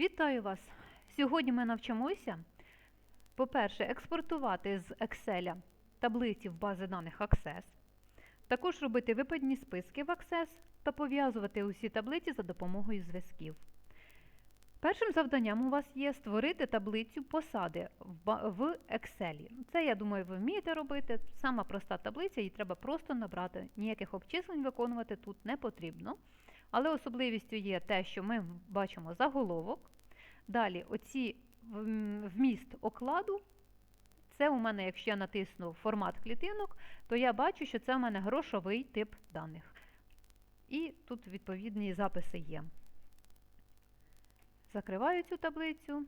Вітаю вас! Сьогодні ми навчимося, по-перше, експортувати з Excel таблиці в бази даних Access, також робити випадні списки в Access та пов'язувати усі таблиці за допомогою зв'язків. Першим завданням у вас є створити таблицю посади в Excel. Це, я думаю, ви вмієте робити. Сама проста таблиця, її треба просто набрати. Ніяких обчислень виконувати тут не потрібно. Але особливістю є те, що ми бачимо заголовок. Далі, оці вміст окладу. Це у мене, якщо я натисну формат клітинок, то я бачу, що це у мене грошовий тип даних. І тут відповідні записи є. Закриваю цю таблицю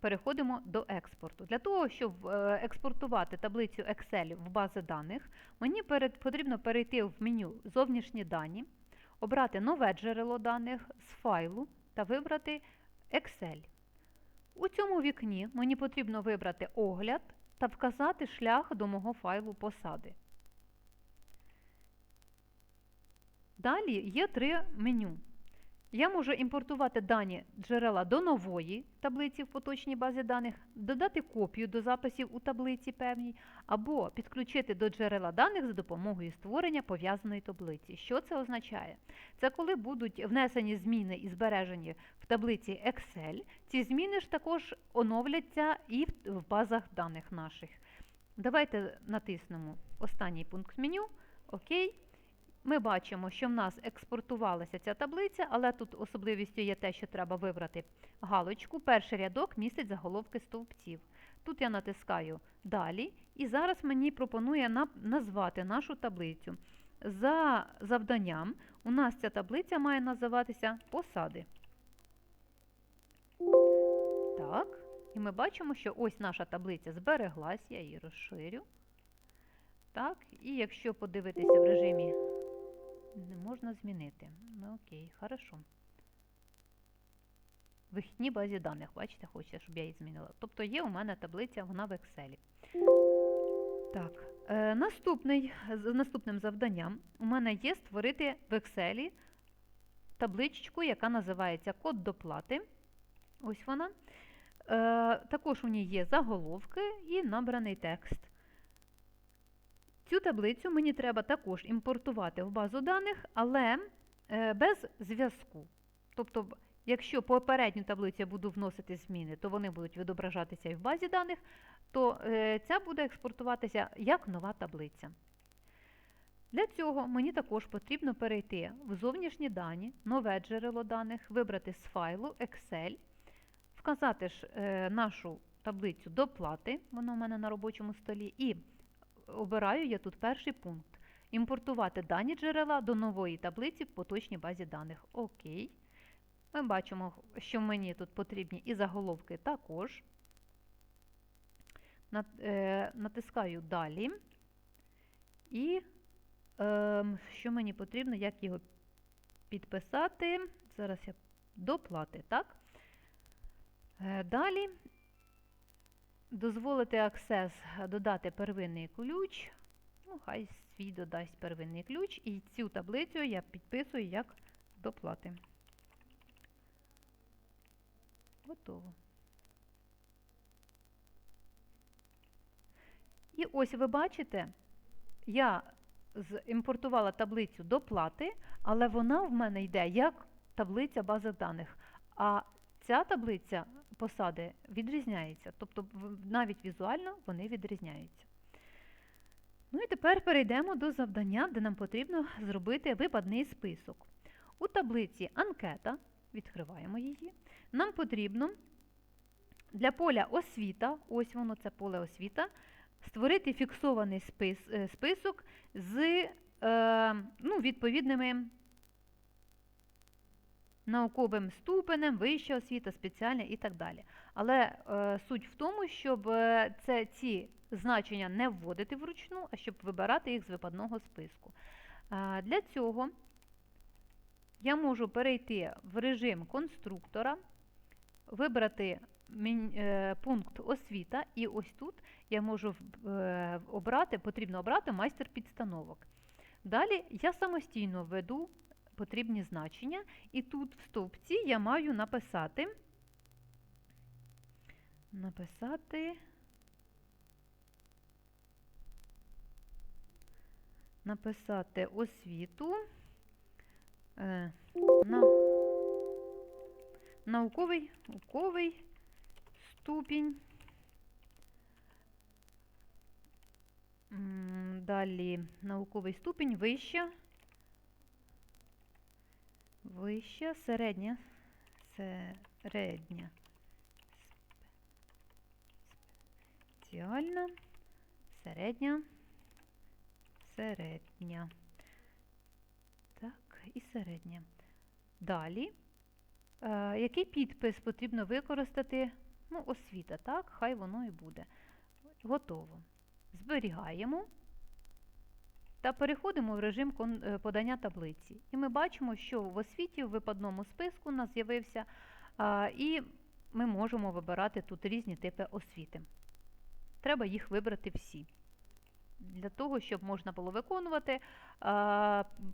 переходимо до експорту. Для того, щоб е, експортувати таблицю Excel в бази даних, мені потрібно перейти в меню Зовнішні дані, обрати нове джерело даних з файлу та вибрати Excel. У цьому вікні мені потрібно вибрати огляд та вказати шлях до мого файлу посади. Далі є три меню. Я можу імпортувати дані джерела до нової таблиці в поточній базі даних, додати копію до записів у таблиці певній, або підключити до джерела даних за допомогою створення пов'язаної таблиці. Що це означає? Це коли будуть внесені зміни і збережені в таблиці Excel, ці зміни ж також оновляться і в- базах даних наших. Давайте натиснемо останній пункт меню. Окей. Ми бачимо, що в нас експортувалася ця таблиця, але тут особливістю є те, що треба вибрати галочку. Перший рядок містить заголовки стовпців. Тут я натискаю Далі, і зараз мені пропонує на- назвати нашу таблицю. За завданням у нас ця таблиця має називатися Посади. Так, і ми бачимо, що ось наша таблиця збереглась, я її розширю. Так, і якщо подивитися в режимі не можна змінити. Ну окей, хорошо. В вихідній базі даних, бачите, хочете, щоб я її змінила. Тобто є у мене таблиця, вона в Excel. Так, е, наступний, з- наступним завданням у мене є створити в Excel табличку, яка називається код доплати. Ось вона. Е, також у ній є заголовки і набраний текст. Цю таблицю мені треба також імпортувати в базу даних, але е, без зв'язку. Тобто, якщо попередню таблицю я буду вносити зміни, то вони будуть відображатися і в базі даних, то е, ця буде експортуватися як нова таблиця. Для цього мені також потрібно перейти в зовнішні дані, нове джерело даних, вибрати з файлу Excel, вказати ж е, нашу таблицю доплати, вона у мене на робочому столі, і обираю я тут перший пункт. Імпортувати дані джерела до нової таблиці в поточній базі даних. Окей. Ми бачимо, що мені тут потрібні і заголовки також. Е, Натискаю далі. І ем, що мені потрібно, як його підписати. Зараз я доплати, так? Е, Далі дозволити Access додати первинний ключ. Ну, хай свій додасть первинний ключ. І цю таблицю я підписую як доплати. Готово. І ось ви бачите, я імпортувала таблицю доплати, але вона в мене йде як таблиця бази даних. А ця таблиця посади відрізняється, тобто навіть візуально вони відрізняються. Ну і тепер перейдемо до завдання, де нам потрібно зробити випадний список. У таблиці анкета, відкриваємо її, нам потрібно для поля освіта, ось воно це поле освіта, створити фіксований е, список з е, ну, відповідними науковим ступенем, вища освіта, спеціальна і так далі. Але е, суть в тому, щоб е, це, ці значення не вводити вручну, а щоб вибирати їх з випадного списку. Е, для цього я можу перейти в режим конструктора, вибрати е, пункт освіта, і ось тут я можу е, обрати, потрібно обрати майстер підстановок. Далі я самостійно введу потрібні значення. І тут в стовпці я маю написати, написати, написати освіту е, на науковий, науковий ступінь. Далі науковий ступінь вища, вища, середня, середня, спеціальна, середня, середня. Так, і середня. Далі, е, який підпис потрібно використати? Ну, освіта, так, хай воно і буде. Готово. Зберігаємо та переходимо в режим е, подання таблиці. І ми бачимо, що в освіті в випадному списку у нас з'явився, і ми можемо вибирати тут різні типи освіти. Треба їх вибрати всі. Для того, щоб можна було виконувати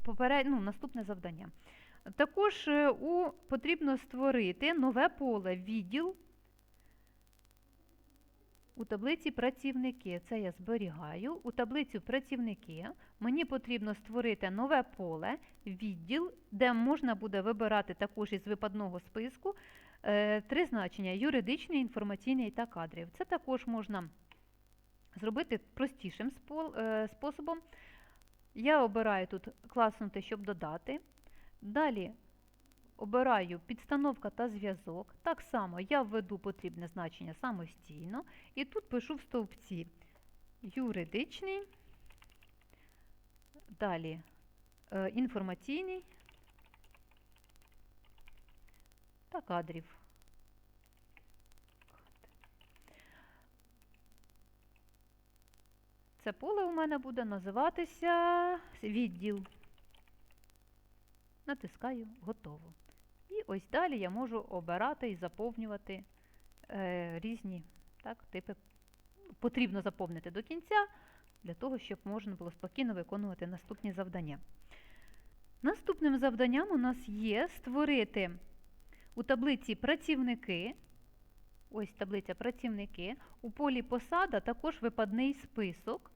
поперед... ну, наступне завдання. Також е, у... потрібно створити нове поле відділ у таблиці працівники. Це я зберігаю. У таблицю працівники мені потрібно створити нове поле, відділ, де можна буде вибирати також із випадного списку е, три значення: юридичний, інформаційний та кадрів. Це також можна зробити простішим е, способом. Я обираю тут класнути, щоб додати. Далі обираю підстановка та зв'язок. Так само я введу потрібне значення самостійно. І тут пишу в стовпці юридичний, далі е, інформаційний та кадрів. Це поле у мене буде називатися відділ. Натискаю готово. І ось далі я можу обирати і заповнювати е, різні так, типи. Потрібно заповнити до кінця, для того, щоб можна було спокійно виконувати наступні завдання. Наступним завданням у нас є створити у таблиці працівники. Ось таблиця працівники. У полі посада також випадний список.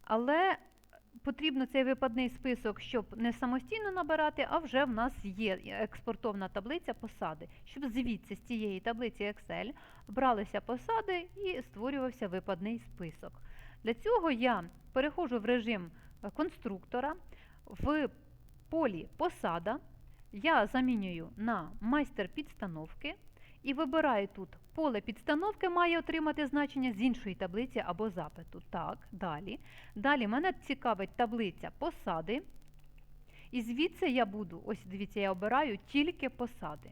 Але потрібно цей випадний список, щоб не самостійно набирати, а вже в нас є експортована таблиця посади. Щоб звідси з цієї таблиці Excel бралися посади і створювався випадний список. Для цього я переходжу в режим е, конструктора. В полі посада я замінюю на майстер підстановки і вибираю тут поле підстановки має отримати значення з іншої таблиці або запиту. Так, далі. Далі мене цікавить таблиця посади. І звідси я буду, ось дивіться, я обираю тільки посади.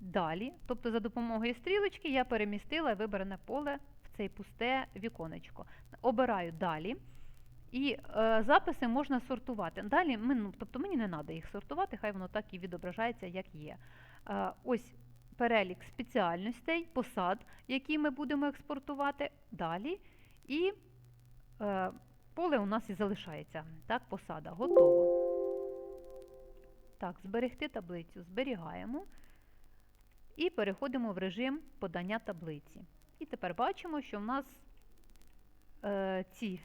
Далі, тобто за допомогою стрілочки я перемістила вибране поле в це пусте віконечко. Обираю далі. І е, записи можна сортувати. Далі, ми, ну, тобто мені не треба їх сортувати, хай воно так і відображається, як є. Е, ось перелік спеціальностей, посад, які ми будемо експортувати далі. І е, поле у нас і залишається. Так, посада. Готово. Так, зберегти таблицю. Зберігаємо. І переходимо в режим подання таблиці. І тепер бачимо, що в нас ці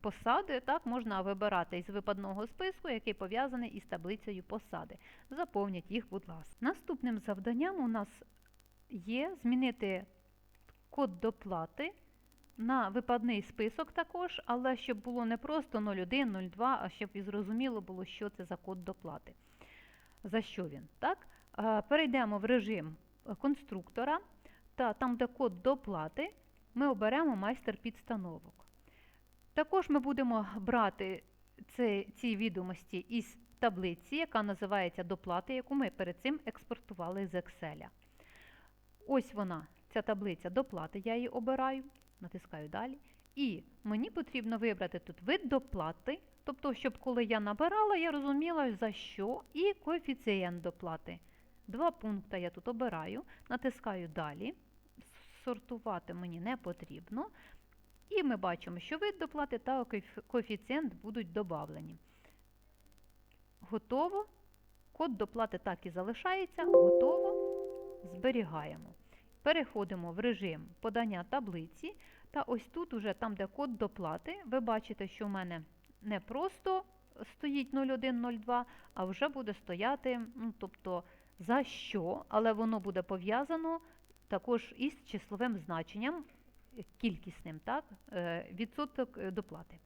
посади так, можна вибирати із випадного списку, який пов'язаний із таблицею посади. Заповніть їх, будь ласка. Наступним завданням у нас є змінити код доплати на випадний список також, але щоб було не просто 01, 02, а щоб і зрозуміло було, що це за код доплати. За що він? Так? Е, Перейдемо в режим е, конструктора, та там, де код доплати, ми оберемо майстер підстановок. Також ми будемо брати ці, ці відомості із таблиці, яка називається доплати, яку ми перед цим експортували з Excel. Ось вона, ця таблиця доплати, я її обираю, натискаю далі. І мені потрібно вибрати тут вид доплати, тобто, щоб коли я набирала, я розуміла, за що, і коефіцієнт доплати. Два пункти я тут обираю, натискаю далі. Сортувати мені не потрібно. І ми бачимо, що вид доплати та коефіцієнт будуть додавлені. Готово. Код доплати так і залишається, готово, зберігаємо. Переходимо в режим подання таблиці. Та ось тут, уже там, де код доплати, ви бачите, що в мене не просто стоїть 0102, а вже буде стояти, ну, тобто за що, але воно буде пов'язано також із числовим значенням, кількісним, так, е, відсоток е, доплати.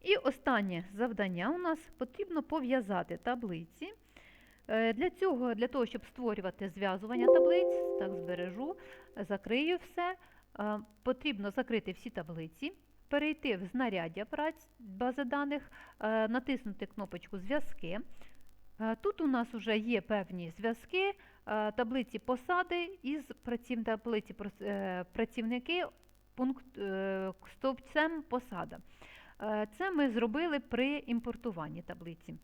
І останнє завдання у нас потрібно пов'язати таблиці. Е, Для цього, для того, щоб створювати зв'язування таблиць, так збережу, закрию все, потрібно закрити всі таблиці, перейти в знаряддя праць бази даних, натиснути кнопочку Зв'язки. Тут у нас вже є певні зв'язки, таблиці посади із таблиці е, працівники пункт е, стовпцем посада. Е, Це ми зробили при імпортуванні таблиці,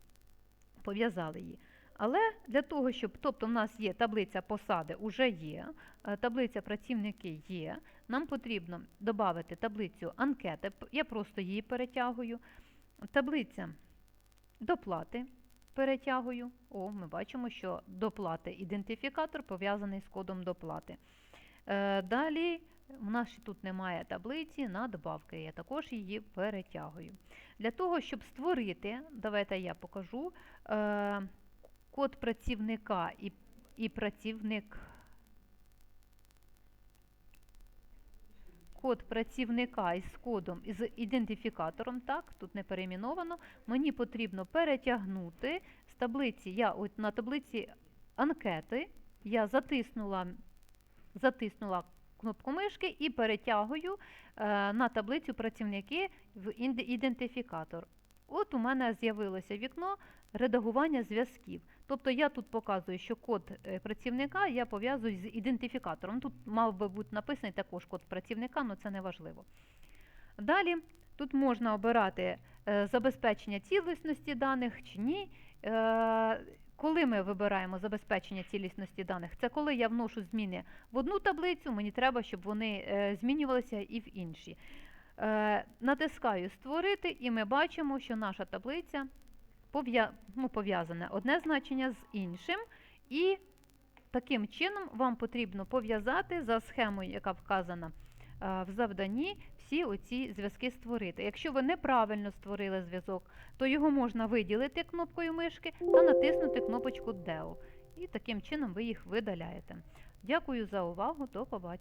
пов'язали її. Але для того, щоб, тобто в нас є таблиця посади, уже є, е, таблиця працівники є, нам потрібно додати таблицю анкети, я просто її перетягую, таблиця доплати перетягую. О, ми бачимо, що доплати ідентифікатор пов'язаний з кодом доплати. Е, Далі у нас ще тут немає таблиці на добавки, я також її перетягую. Для того, щоб створити, давайте я покажу е, код працівника і працівник. Код працівника із кодом із ідентифікатором, так, тут не перейменовано. Мені потрібно перетягнути з таблиці. Я от на таблиці анкети я затиснула, затиснула кнопку мишки і перетягую е, на таблицю працівники в ідентифікатор. От у мене з'явилося вікно редагування зв'язків. Тобто я тут показую, що код е, працівника я пов'язую з ідентифікатором. Тут мав би бути написаний також код працівника, але це не важливо. Далі тут можна обирати е, забезпечення цілісності даних чи ні. Е, Коли ми вибираємо забезпечення цілісності даних, це коли я вношу зміни в одну таблицю, мені треба, щоб вони змінювалися і в інші. Натискаю Створити, і ми бачимо, що наша таблиця ну, пов'язане одне значення з іншим, і таким чином вам потрібно пов'язати за схемою, яка вказана е, в завданні, всі оці зв'язки створити. Якщо ви неправильно створили зв'язок, то його можна виділити кнопкою мишки та натиснути кнопочку DEL. І таким чином ви їх видаляєте. Дякую за увагу, до побачення.